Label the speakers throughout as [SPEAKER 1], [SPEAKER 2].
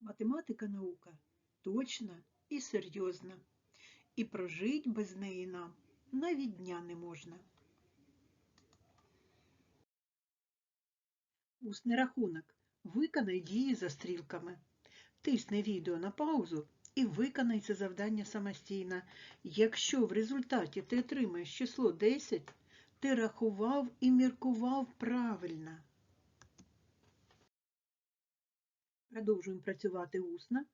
[SPEAKER 1] Математика наука точна і серйозна, і прожить без неї нам навіть дня не можна. Усний рахунок. Виконай дії за стрілками. Тисни відео на паузу і виконай це завдання самостійно. Якщо в результаті ти отримаєш число 10, ти рахував і міркував правильно. Продовжуємо працювати усно.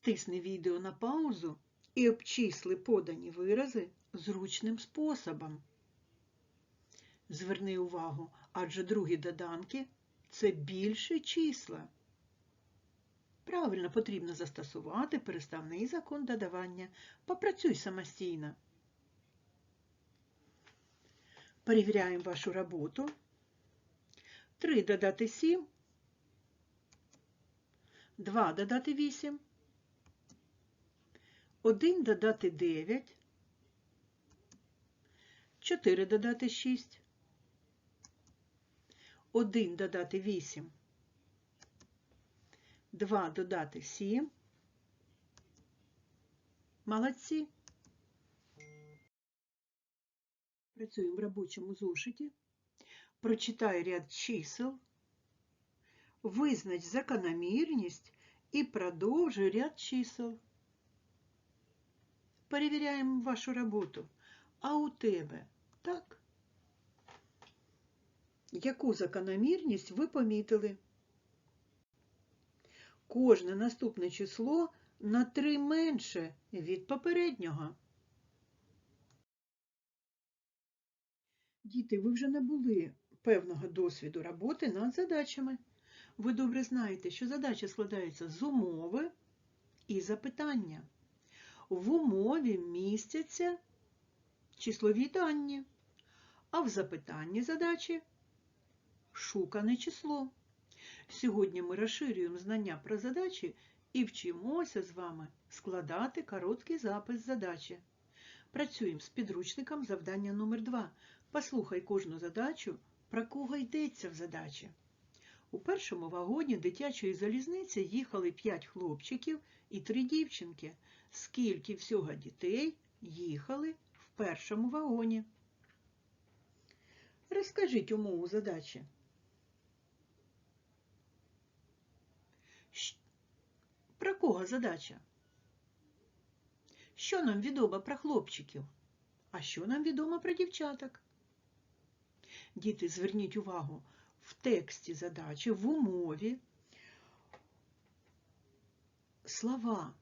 [SPEAKER 1] Тисни відео на паузу і обчисли подані вирази зручним способом. Зверни увагу, адже другі доданки це більше числа. Правильно потрібно застосувати переставний закон додавання. Попрацюй самостійно. Перевіряємо вашу роботу. 3 додати 7, 2 додати 8, 1 додати 9, 4 додати 6, 1 додати 8, 2 додати 7. Молодці. Працюємо в робочому зошиті. Прочитай ряд чисел, визнач закономірність і продовжуй ряд чисел. Перевіряємо вашу роботу. А у тебе так? Яку закономірність ви помітили? Кожне наступне число на 3 менше від попереднього. Діти, ви вже набули певного досвіду роботи над задачами. Ви добре знаєте, що задача складається з умови і запитання. В умові містяться числові дані, а в запитанні задачі шукане число. Сьогодні ми розширюємо знання про задачі і вчимося з вами складати короткий запис задачі. Працюємо з підручником завдання номер 2 Послухай кожну задачу, про кого йдеться в задачі. У першому вагоні дитячої залізниці їхали 5 хлопчиків і 3 дівчинки. Скільки всього дітей їхали в першому вагоні? Розкажіть умову задачі. Про кого задача? Що нам відомо про хлопчиків? А що нам відомо про дівчаток? Діти, зверніть увагу, в тексті задачі, в умові слова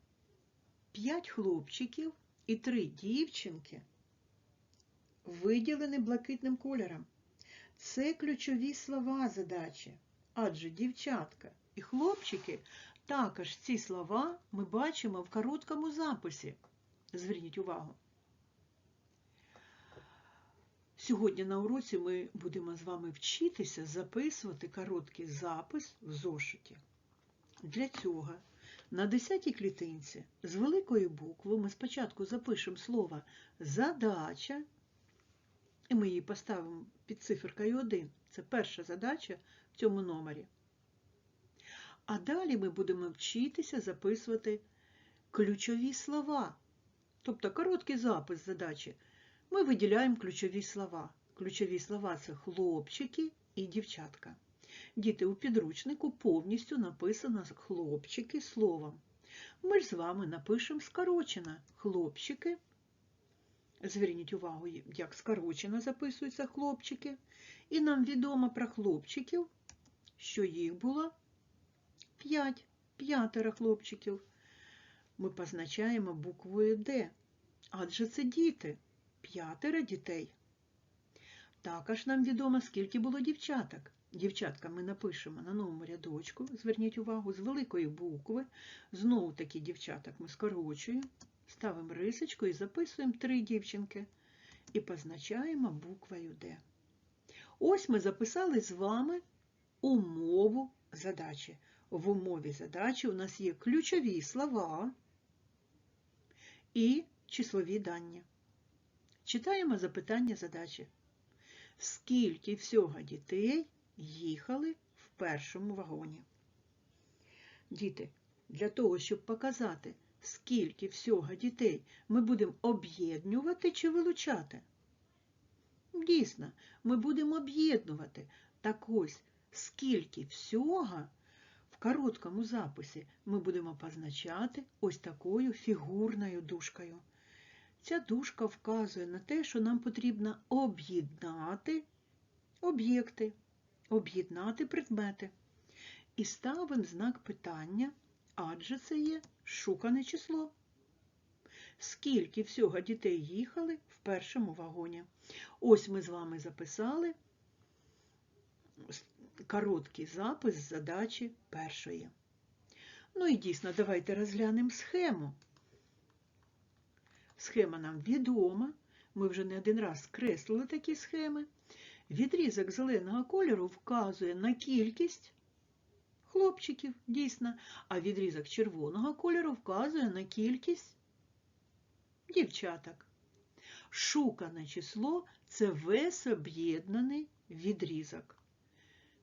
[SPEAKER 1] п'ять хлопчиків і три дівчинки виділені блакитним кольором. Це ключові слова задачі, адже дівчатка і хлопчики також ці слова ми бачимо в короткому записі. Зверніть увагу. Сьогодні на уроці ми будемо з вами вчитися записувати короткий запис в зошиті. Для цього на 10-й клітинці з великої букви ми спочатку запишемо слово задача, і ми її поставимо під циферкою 1. Це перша задача в цьому номері. А далі ми будемо вчитися записувати ключові слова, тобто короткий запис задачі ми виділяємо ключові слова. Ключові слова це хлопчики і дівчатка. Діти, у підручнику повністю написано хлопчики словом. Ми ж з вами напишемо скорочено хлопчики. Зверніть увагу, як скорочено записуються хлопчики. І нам відомо про хлопчиків, що їх було 5, п'ятеро хлопчиків. Ми позначаємо буквою Д, адже це діти п'ятеро дітей. Також нам відомо, скільки було дівчаток. Дівчатка ми напишемо на новому рядочку, зверніть увагу, з великої букви. Знову таки дівчаток ми скорочуємо, ставимо рисочку і записуємо три дівчинки. І позначаємо буквою Д. Ось ми записали з вами умову задачі. В умові задачі у нас є ключові слова і числові дані. Читаємо запитання задачі. Скільки всього дітей їхали в першому вагоні? Діти, для того, щоб показати, скільки всього дітей ми будемо об'єднувати чи вилучати. Дійсно, ми будемо об'єднувати. Так ось, скільки всього в короткому записі ми будемо позначати ось такою фігурною дужкою. Ця дужка вказує на те, що нам потрібно об'єднати об'єкти, об'єднати предмети. І ставимо знак питання, адже це є шукане число. Скільки всього дітей їхали в першому вагоні? Ось ми з вами записали короткий запис задачі першої. Ну і дійсно, давайте розглянемо схему. Схема нам відома. Ми вже не один раз креслили такі схеми. Відрізок зеленого кольору вказує на кількість хлопчиків, дійсно, а відрізок червоного кольору вказує на кількість дівчаток. Шукане число це весь об'єднаний відрізок.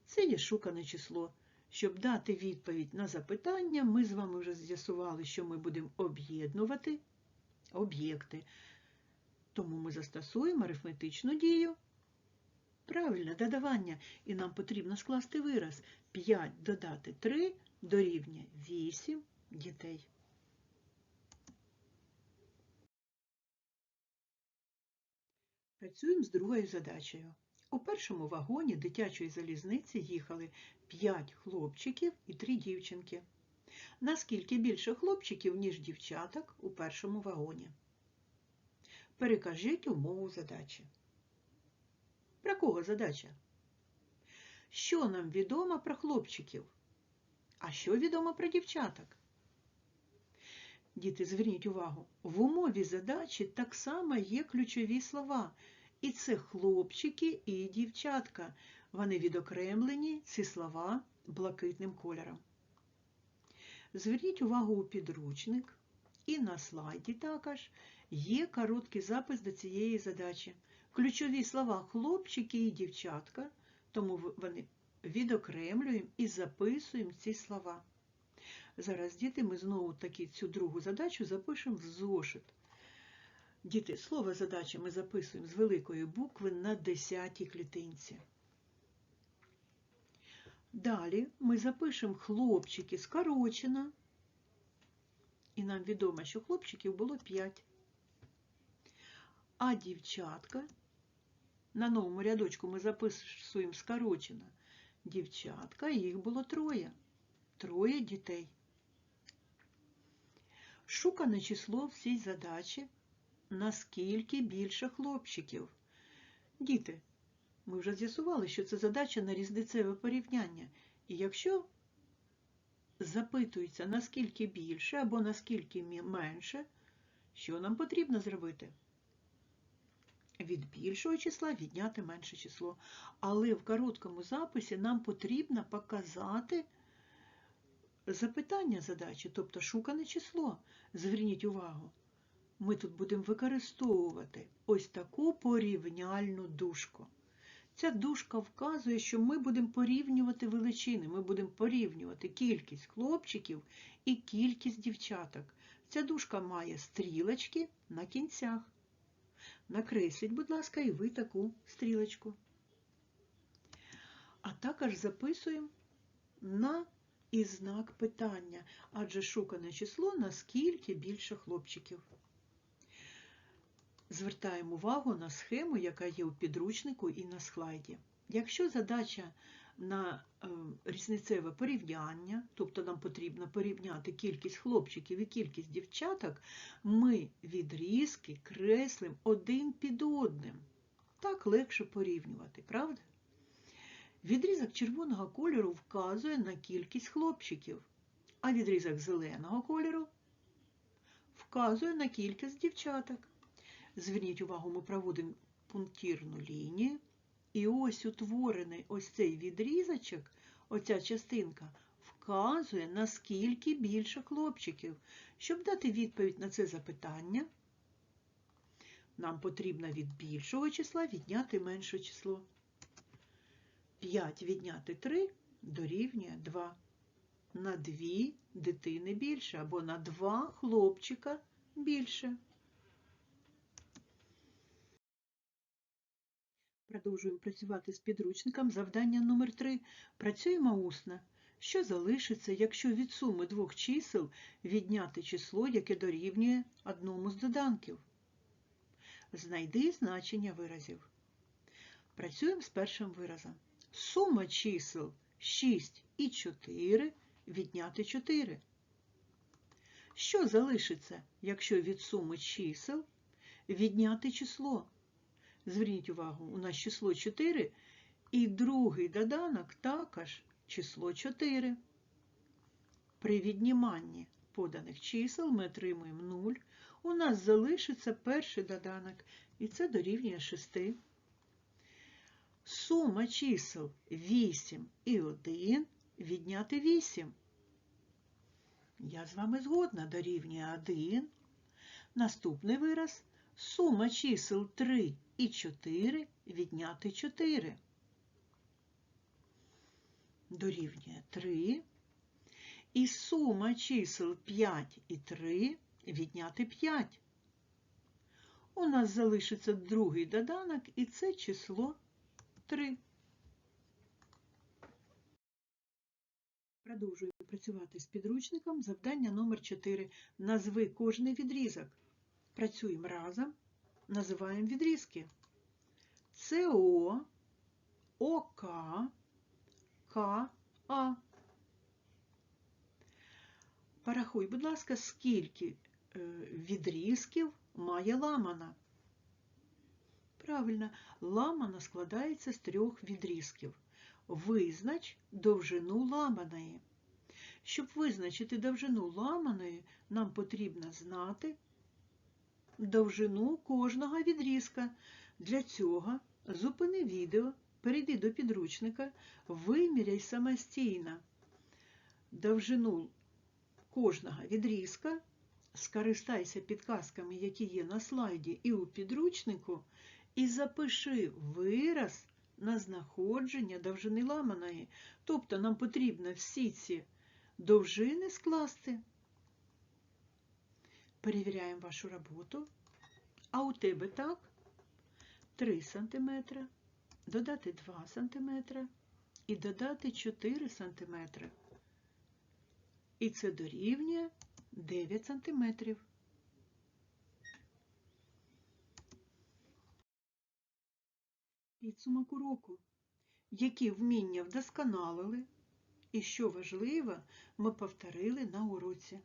[SPEAKER 1] Це є шукане число. Щоб дати відповідь на запитання, ми з вами вже з'ясували, що ми будемо об'єднувати об'єкти. Тому ми застосуємо арифметичну дію. Правильне додавання. І нам потрібно скласти вираз. 5 додати 3 дорівнює 8 дітей. Працюємо з другою задачею. У першому вагоні дитячої залізниці їхали 5 хлопчиків і 3 дівчинки. Наскільки більше хлопчиків, ніж дівчаток у першому вагоні? Перекажіть умову задачі. Про кого задача? Що нам відомо про хлопчиків? А що відомо про дівчаток? Діти, зверніть увагу, в умові задачі так само є ключові слова. І це хлопчики і дівчатка. Вони відокремлені, ці слова блакитним кольором. Зверніть увагу у підручник і на слайді також є короткий запис до цієї задачі. Ключові слова хлопчики і дівчатка, тому вони відокремлюємо і записуємо ці слова. Зараз, діти, ми знову таки цю другу задачу запишемо в зошит. Діти, слово задачі ми записуємо з великої букви на 10 клітинці. Далі ми запишемо хлопчики скорочено. І нам відомо, що хлопчиків було 5. А дівчатка, на новому рядочку ми записуємо скорочено. Дівчатка, їх було троє. Троє дітей. Шукане число в цій задачі наскільки більше хлопчиків. Діти, ми вже з'ясували, що це задача на різницеве порівняння. І якщо запитується, наскільки більше або наскільки менше, що нам потрібно зробити? Від більшого числа відняти менше число. Але в короткому записі нам потрібно показати запитання задачі, тобто шукане число. Зверніть увагу ми тут будемо використовувати ось таку порівняльну дужку. Ця дужка вказує, що ми будемо порівнювати величини, ми будемо порівнювати кількість хлопчиків і кількість дівчаток. Ця дужка має стрілочки на кінцях. Накресліть, будь ласка, і ви таку стрілочку. А також записуємо на і знак питання, адже шукане число наскільки більше хлопчиків. Звертаємо увагу на схему, яка є у підручнику і на слайді. Якщо задача на е, різницеве порівняння, тобто нам потрібно порівняти кількість хлопчиків і кількість дівчаток, ми відрізки креслимо один під одним. Так легше порівнювати, правда? Відрізок червоного кольору вказує на кількість хлопчиків, а відрізок зеленого кольору вказує на кількість дівчаток. Зверніть увагу, ми проводимо пунктирну лінію. І ось утворений ось цей відрізочок, оця частинка, вказує, наскільки більше хлопчиків. Щоб дати відповідь на це запитання, нам потрібно від більшого числа відняти менше число. 5 відняти 3 дорівнює 2. на дві дитини більше або на два хлопчика більше. Продовжуємо працювати з підручником. Завдання номер 3. Працюємо усно. Що залишиться, якщо від суми двох чисел відняти число, яке дорівнює одному з доданків? Знайди значення виразів. Працюємо з першим виразом. Сума чисел 6 і 4 відняти 4. Що залишиться, якщо від суми чисел відняти число? Зверніть увагу, у нас число 4 і другий доданок також число 4. При відніманні поданих чисел ми отримуємо 0. У нас залишиться перший доданок, і це дорівнює 6. Сума чисел 8 і 1 відняти 8. Я з вами згодна дорівнює 1. Наступний вираз сума чисел 3 і 4 відняти 4. Дорівнює 3. І сума чисел 5 і 3 відняти 5. У нас залишиться другий доданок, і це число 3. Продовжуємо працювати з підручником. Завдання номер 4. Назви кожний відрізок. Працюємо разом. Називаємо відрізки. СО, ОК, КА. Порахуй, будь ласка, скільки е, відрізків має ламана? Правильно, ламана складається з трьох відрізків. Визнач довжину ламаної. Щоб визначити довжину ламаної, нам потрібно знати довжину кожного відрізка. Для цього зупини відео, перейди до підручника, виміряй самостійно довжину кожного відрізка, скористайся підказками, які є на слайді і у підручнику, і запиши вираз на знаходження довжини ламаної. Тобто нам потрібно всі ці довжини скласти. Перевіряємо вашу роботу. А у тебе так? 3 см, додати 2 см і додати 4 см. І це дорівнює 9 см. Підсумок уроку. Які вміння вдосконалили і, що важливо, ми повторили на уроці.